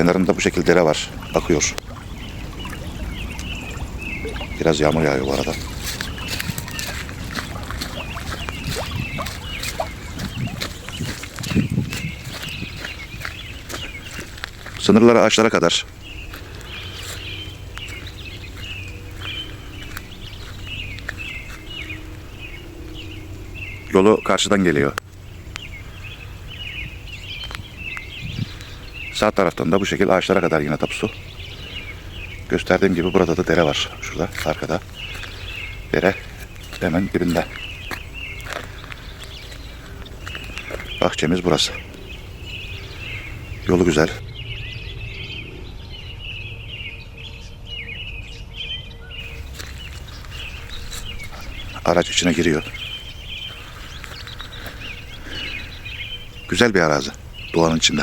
Kenarında bu şekilde dere var. Akıyor. Biraz yağmur yağıyor bu arada. Sınırları ağaçlara kadar. Yolu karşıdan geliyor. Sağ taraftan da bu şekilde ağaçlara kadar yine tapusu. Gösterdiğim gibi burada da dere var. Şurada arkada. Dere hemen dibinde. Bahçemiz burası. Yolu güzel. Araç içine giriyor. Güzel bir arazi. Doğanın içinde.